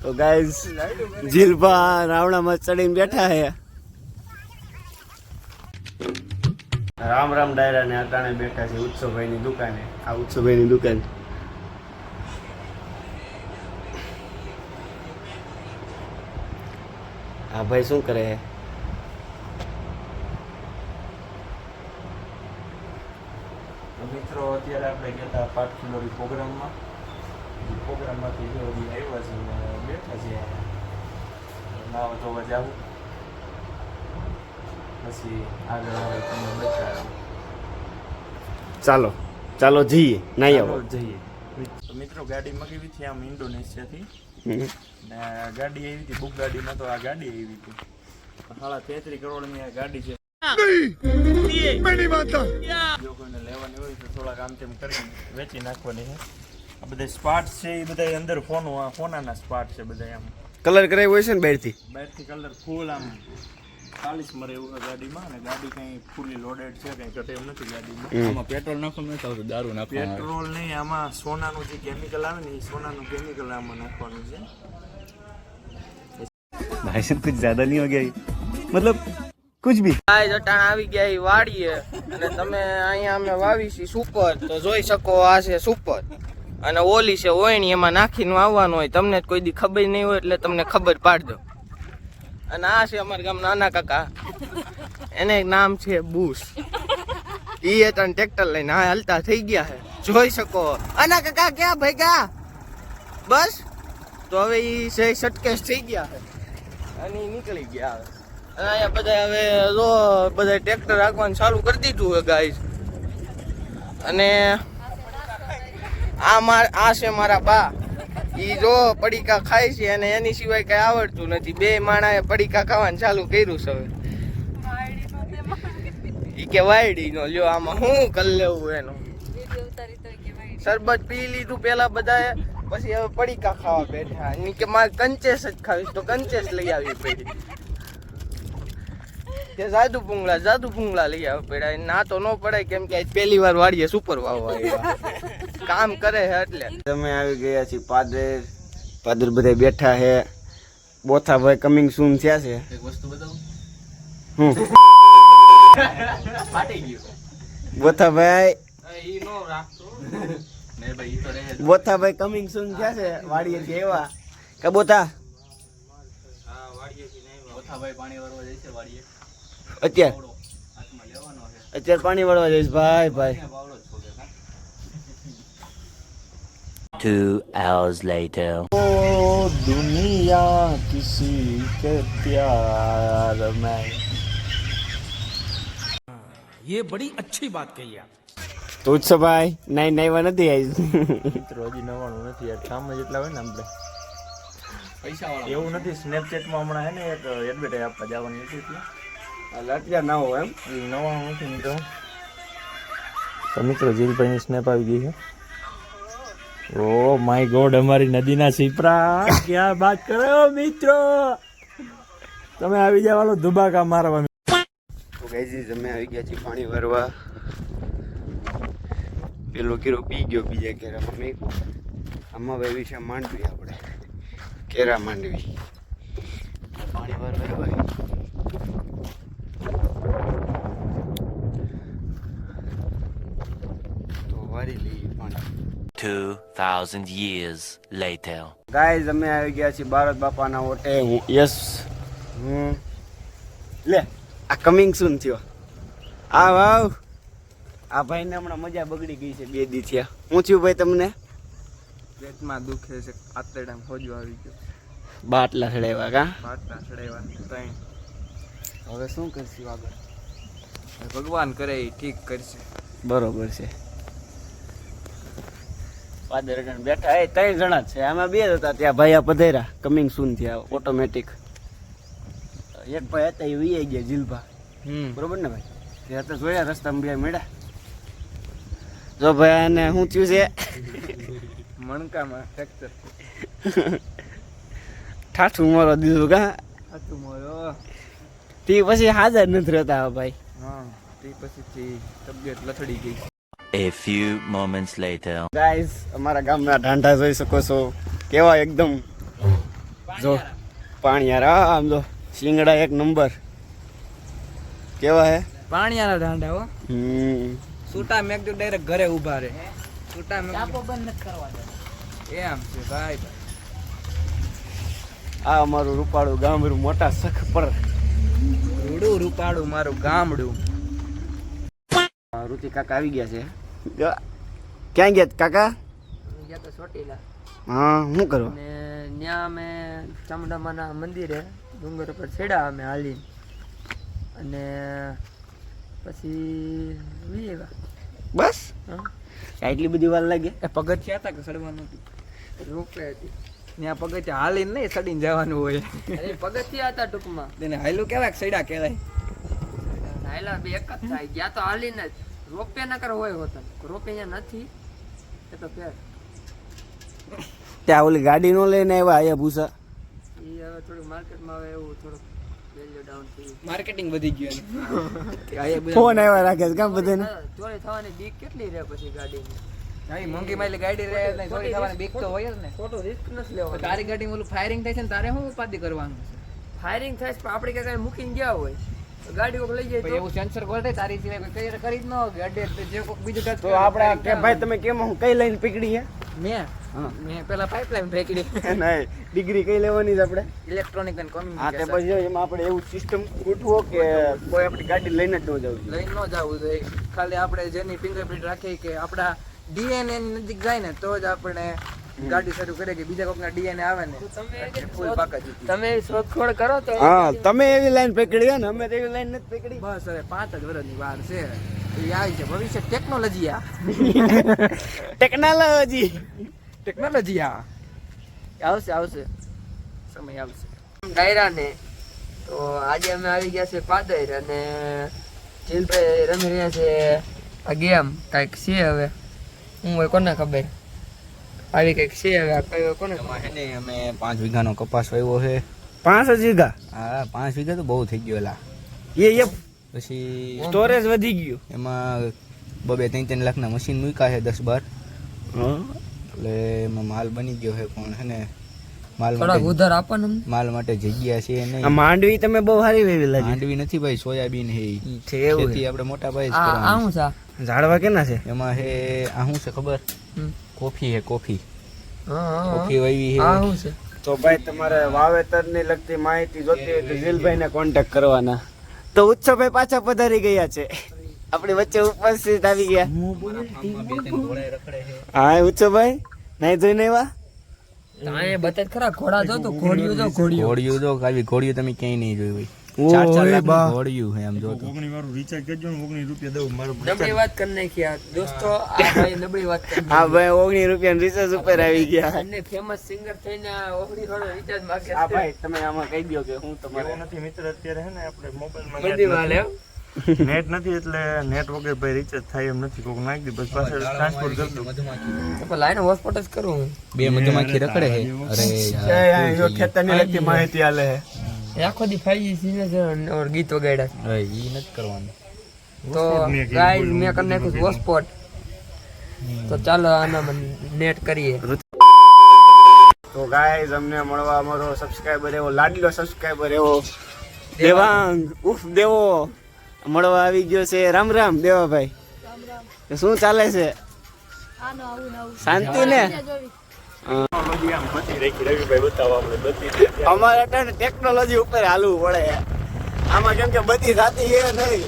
તો ગાઈઝ જીલભા રાવણામાં ચડીને બેઠા હે રામ રામ ડાયરા ને અટાણે બેઠા છે ઉત્સવભાઈ ની દુકાને. આ ઉત્સવભાઈ ની દુકાન. હા ભાઈ શું કરે છે? મિત્રો અત્યારે આપણે ગયા હતા પાઠ કિલોરી પ્રોગ્રામમાં પ્રોગ્રામમાંથી જો આવ્યા છે અને નાવા ધોવા જાવું પછી આગળ તમને ચાલો ચાલો જઈએ નહીં આવો. જઈએ. મિત્રો ગાડી મગાવી હતી આમ ઇન્ડોનેશિયાથી. ને ગાડી આવી હતી બુક ગાડીમાં તો આ ગાડી આવી હતી. હાલા તેત્રીસ કરોડની આ ગાડી છે. જો કોઈને લેવાની હોય તો થોડાક આમ તેમ કરીને વેચી નાખવાની છે. બધા સ્પાર્ટ છે એ બધા અંદર ફોનો ફોનાના સ્પાર્ટ છે બધા એમ. કલર કરાવ્યો હોય છે ને બહારથી? બહારથી કલર ફૂલ આમ ચાલીસ મરે એવું ગાડીમાં અને ગાડી કઈ ફૂલી લોડેડ છે કઈ કટે એમ નથી ગાડીમાં. આમાં પેટ્રોલ નાખવાનું નથી આવતું દારૂ નાખ. પેટ્રોલ નહીં આમાં સોનાનું જે કેમિકલ આવે ને એ સોનાનું કેમિકલ આમાં નાખવાનું છે. ભાઈ સાહેબ કુછ જ્યાદા નહીં હો ગયા મતલબ કુછ ભી. આ જટાણ આવી ગયા એ વાડીએ અને તમે અહીંયા અમે વાવી છીએ સુપર તો જોઈ શકો આ છે સુપર. અને ઓલી છે ઓયણી, એમાં નાખીને આવવાનું હોય. તમને કોઈ દી ખબર નહીં હોય એટલે તમને ખબર પાડ દો અને આ છે અમારા ગામ નાના કાકા. એને નામ છે બુશ ઈ એ ત્રણ ટ્રેક્ટર લઈને હા હલતા થઈ ગયા છે. જોઈ શકો. અના કાકા, ક્યાં ભેગા? બસ. તો હવે ઈ છે સટકેશ થઈ ગયા છે. અને નીકળી ગયા હવે અને અહીંયા બધા હવે જો બધા ટ્રેક્ટર રાખવાનું ચાલુ કરી દીધું ગાઈસ અને આ માર આ છે મારા બા. ઈ જો પડીકા ખાય છે અને એની સિવાય કઈ આવડતું નથી. બે માણાએ પડીકા ખાવાનું ચાલુ કર્યું છે હવે. ઈ કે વાયડી નો લ્યો આમાં હું કર લેવું એનું? શરબત પી લીધું પેલા બધાએ, પછી હવે પડીકા ખાવા બેઠા. ઈ કે મારે કંચેસ જ ખાવીશ તો કંચેસ લઈ આવી પડી. કે જાદુ પુંગળા જાદુ પુંગળા લઈ આવે પડ્યા ના તો ન પડે કેમ કે પહેલી વાર વાડીએ સુપર વાવવા આવ્યા. કામ કરે છે એટલે. તમે આવી ગયા છીએ પાદર. પાદર બધા બેઠા હે બોથાભાઈ કમિંગ સૂન થયા છે. એક વસ્તુ બતાવું? હું? ફાટી ગયું. બોથાભાઈ? ઈ નો રાખતો. ને ભાઈ ઈ તો રહે બોથાભાઈ કમિંગ સૂન થયા છે વાડીએથી એવા. કે બોથા? પાણી જાય છે વાડીએ. અત્યારે? પાવડો હાથમાં લેવાનો છે. અત્યારે પાણી વળવા જઈશ. ભાઈ ભાઈ ત્યાં પાવડો જ છોડે હા Two hours later. ओ दुनिया किसी के प्यार में ये बड़ी अच्छी बात कही आप તો ઉત્સવભાઈ નાઈ નાઈવા નથી આવી મિત્રો હજી નવાણું નથી યાર કામ જ એટલા હોય ને આપણે પૈસા વાળા એવું નથી સ્નેપચેટમાં હમણાં હે ને એક એડવર્ટાઈઝ આપવા જવાની હતી એટલે લટિયા ના હોય એમ એ નવાણું નથી મિત્રો તો મિત્રો જીલભાઈની સ્નેપ આવી ગઈ છે ઓ માય ગોડ, અમારી નદીના સીપરા. ક્યાં બાત કરો મિત્રો? તમે આવી જવાનો ધુબાકા મારવા. તો ગાઈઝ તમે આવી ગયા છીએ પાણી ભરવા, પેલો કેરો પી ગયો બીજા કેરા મમ્મી આમાં ભાઈ વિશે માંડવી આપણે. કેરા માંડવી પાણી ભરવા ભાઈ તો વારી લઈએ પાણી Two thousand years later. Guys અમે આવી ગયા છીએ ભારત બાપાના ઓટે યસ હમ. લે આ કમિંગ સૂન થયો. આ વાવ આ ભાઈને હમણાં મજા બગડી ગઈ છે બે દી થયા. હું થયું ભાઈ તમને? પેટમાં દુખે છે આતરડામાં હોજો આવી ગયો. બાટલા ચડાવ્યા કા? બાટલા ચડાવ્યા ત્રણ. હવે શું કરશું આગળ? ભગવાન કરે એ ઠીક કરશે. બરોબર છે. પાદર અટાણે બેઠા. એ ત્રણ જણા છે. આમાં બે હતા ત્યાં ભાઈ આ પધેરા કમિંગ સૂન થયા ઓટોમેટિક એક ભાઈ હતા એ વી ગયા જીલભા. બરોબર ને ભાઈ? તે હતા જોયા રસ્તામાં બે મેળા જો ભાઈ આને શું થયું છે? મણકામાં ફ્રેક્ચર ઠાઠું મારો દીધું કા? ઠાઠું મોયો તે પછી હાજર નથી રહેતા ભાઈ. હા તે પછી તબિયત લથડી ગઈ. A few moments later. Guys, અમારા ગામના ઢાંઢા જોઈ શકો છો. કેવા એકદમ. જો પાણીયાર. આ આમ જો સિંગડા એક નંબર. કેવા હે? પાણીયાના ઢાંઢા હો. હમ. છૂટા મેક તો ડાયરેક્ટ ઘરે ઊભા રહે. છૂટા મેક એમ છે ભાઈ. આ અમારું રૂપાળું ગામડું મોટા સખ પર. રૂડું રૂપાળું મારું ગામડું. ઋતિ કાકા આવી ગયા છે. જો, ક્યાં ગયા કાકા? ગયા તો ચોટીલા. હા શું કરો? ને ત્યાં અમે ચામુંડામાના મંદિરે ડુંગર ઉપર ચડ્યા અમે હાલીને. અને પછી વી બસ? હા. એટલી બધી વાર લાગે? એ પગથિયા હતા કે સડવાનું હતું રોપવે હતી. ત્યાં પગથિયા હાલીને નહીં સડીને જવાનું હોય. અરે પગથિયા હતા ટૂંકમાં. તેને હાયલું કહેવાય સડા સડ્યા કહેવાય હાયલા બે એક જ થાય ગયા તો હાલીને જ. રોપે નકર હોય હોતા રોપે અહીંયા નથી. એ તો ફેર ત્યાં ઓલી ગાડી નો લઈને આવ્યા આયા ભૂસા. એ હવે થોડું માર્કેટમાં આવે એવું થોડુંક વેલ્યુ ડાઉન થયું માર્કેટિંગ વધી ગયું એનું. આ એ બધા ફોન આવ્યા રાખે છે કામ બધાને. ચોરી થવાની બીક કેટલી રહે પછી ગાડીની? મોંઘી માલી ગાડી રહે એટલે ચોરી થવાની બીક તો હોય જ ને. ખોટું રિસ્ક નથી તો તારી ગાડીમાં ઓલું ફાયરિંગ થાય છે ને તારે શું ઉપાધિ કરવાનું છે? ફાયરિંગ થાય છે પણ આપણે ક્યાંક મૂકીને ગયા હોય. ગાડી લઈ જાય તો. એવું સેન્સર ગોળે તારી સિવાય કોઈ કરી કરી જ ન ગાડી એટલે જે કોઈક બીજું touch તો આપણે કે ભાઈ તમે કેમ હું કઈ લઈને પકડી હે? મેં? મેં પેલા પાઇપલાઇન ફેંકડી નહીં ડિગ્રી કઈ લેવાની છે આપણે? ઇલેક્ટ્રોનિક એન્ડ હા તે પછી એમાં આપણે એવું સિસ્ટમ ગોઠવો કે કોઈ આપણી ગાડી લઈને જ ન જવું લઈને ન જવું જોઈએ. ખાલી આપણે જેની ફિંગરપ્રિન્ટ રાખી કે આપણા ડીએનએ નજીક જાય ને તો જ આપણે ગાડી શરૂ કરીએ કે બીજા કોઈકના ડીએનએ આવે ને ફૂલ પાકા જીતી તમે શોધખોળ કરો તો હા તમે એવી લાઈન પકડી ને અમે તો એવી લાઈન નથી પકડી. બસ હવે પાંચ જ વર્ષની વાર છે. એ આવી છે. ભવિષ્ય ટેકનોલોજી આ. ટેકનોલોજી ટેકનોલોજી આ. આવશે આવશે. સમય આવશે. ડાયરા ને તો આજે અમે આવી ગયા છે પાદર અને જીલભાઈ રમી રહ્યા છે આ ગેમ. કાંઈક છે હવે? હું હોય કોને ખબર? આવી કંઈક છે હવે કયો કોને? ને અમે પાંચ વીઘાનો કપાસ વાવ્યો છે. પાંચ જ વીઘા? હા પાંચ વીઘા તો બહુ થઈ ગયો એલા. એ એ પછી સ્ટોરેજ વધી ગયું. એમાં બબે ત્રણ ત્રણ લાખના મશીન મૂક્યા છે દસ બાર. એટલે એમાં માલ બની ગયો છે પણ હે ને માલ થોડાક માટે ઉધાર આપો ને માલ માટે જગ્યા છે આ નહીં માંડવી તમે બહુ સારી વેવી લાગી. માંડવી નથી ભાઈ સોયાબીન હે છે એવું આપણે મોટા ભાઈ આ આ શું છે. છે. ઝાડવા કેના છે? એમાં હે આ શું છે ખબર? હમ. કોફી હે કોફી. હા, હા, હા. કોફી વાવી હે. છે. તો ભાઈ તમારે વાવેતરની લગતી માહિતી જોતી હોય તો જીલભાઈ ને કોન્ટેક્ટ કરવાના. તો ઉત્સવભાઈ પાછા પધારી ગયા છે. આપણી વચ્ચે ઉપસ્થિત આવી ગયા. હા ઉત્સવભાઈ નહીં જોઈને એવા ખરા ઘોડા જો તો ઘોડિયું જો ઘોડિયું ઘોડિયું આવી ઘોડિયું તમે ક્યાંય નહીં જોયું હોય. ચાર ચાર લાખની બા. ઘોડિયું હે આમ જો તો. નબળી વાત કરી નાખી આ. દોસ્તો આ ભાઈ નબળી વાત કરી હા ભાઈ ઓગણી રૂપિયા રિસર્ચ ઉપર આવી ગયા. અને ફેમસ સિંગર થઈને ઓગણી થોડો રિચાર્જ માંગે હા ભાઈ તમે આમાં કહી દો કે હું તમારે નથી મિત્ર અત્યારે હે ને આપણે મોબાઈલમાં મંદી વાલે નેટ નથી એટલે નેટ વગર ભાઈ રિચાર્જ થાય એમ નથી કોક નાખી દે બસ પાછળ ટ્રાન્સફર કરી દઉં. તો લાઈન હોસ્પોટ જ કરું બે મધમાખી રખડે છે. અરે યાર ખેતરની લગતી માહિતી આલે એ આખો દી ફાઈજી સીને છે ઓર ગીત વગાડ્યા અરે ઈ નથી કરવાનું. તો ગાઈસ મેં કરી નાખ્યું હોસ્પોટ તો ચાલો આના નેટ કરીએ. તો ગાઈઝ અમને મળવા અમારો સબસ્ક્રાઇબર એવો લાડલો સબસ્ક્રાઇબર એવો. દેવાંગ. ઉફ દેવો. મળવા આવી ગયો છે. રામ રામ દેવાભાઈ. શું ચાલે છે? શાંતિ ને? અમારે અત્યારે ટેકનોલોજી ઉપર હાલવું પડે. આમાં કેમ કે બધી થતી એ નહીં.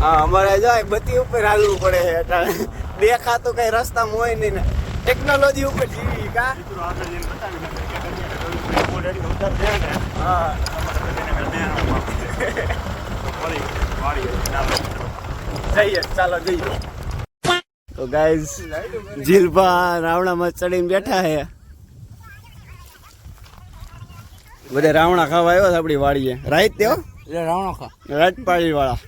હા, અમારે જો બધી ઉપર હાલવું પડે અત્યારે દેખાતું કઈ રસ્તામાં હોય નહીં ને. ટેકનોલોજી ઉપર જીવી કા? જઈએ, ચાલો, જઈએ. તો ગાઈઝ જીલભા રાવણામાં ચડીને બેઠા હે બધા રાવણા ખાવા આવ્યો છે આપણી વાડીએ. રાઈત તેઓ રાવણો રાજપાળી વાળા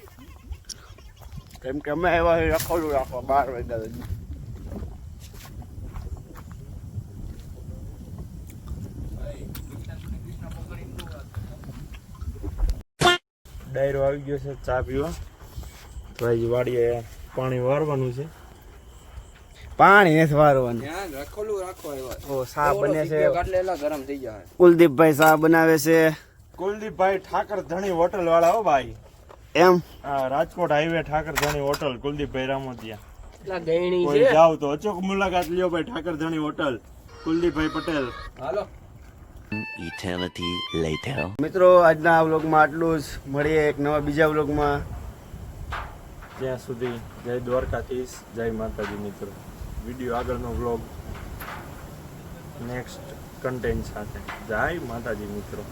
કેમ કે અમે એવા રખોડું રાખવા બાર વાગ્યા સુધી. ડાયરો આવી ગયો છે ચા પીવા. તો વાડીએ પાણી વારવાનું છે. પાણી નથી વારવાનું. રાખો ઓ સા બને છે. ગરમ થઈ જાય કુલદીપભાઈ સા બનાવે છે. કુલદીપભાઈ ઠાકર ધણી હોટલ વાળા હો ભાઈ. એમ? Rajkot highway Thakar Dhani hotel કુલદીપભાઈ રામોદિયા. એટલા કોઈ જાવ તો અચોક મુલાકાત લ્યો ભાઈ ઠાકર ધણી હોટલ કુલદીપભાઈ પટેલ. હાલો. Eternity later. મિત્રો આજના વ્લોગમાં આટલું જ. મળીએ એક નવા બીજા વ્લોગમાં. ત્યાં સુધી જય દ્વારકાધીશ જય માતાજી મિત્રો. વીડિયો આગળનો વ્લોગ નેક્સ્ટ કન્ટેન્ટ સાથે. જય માતાજી મિત્રો.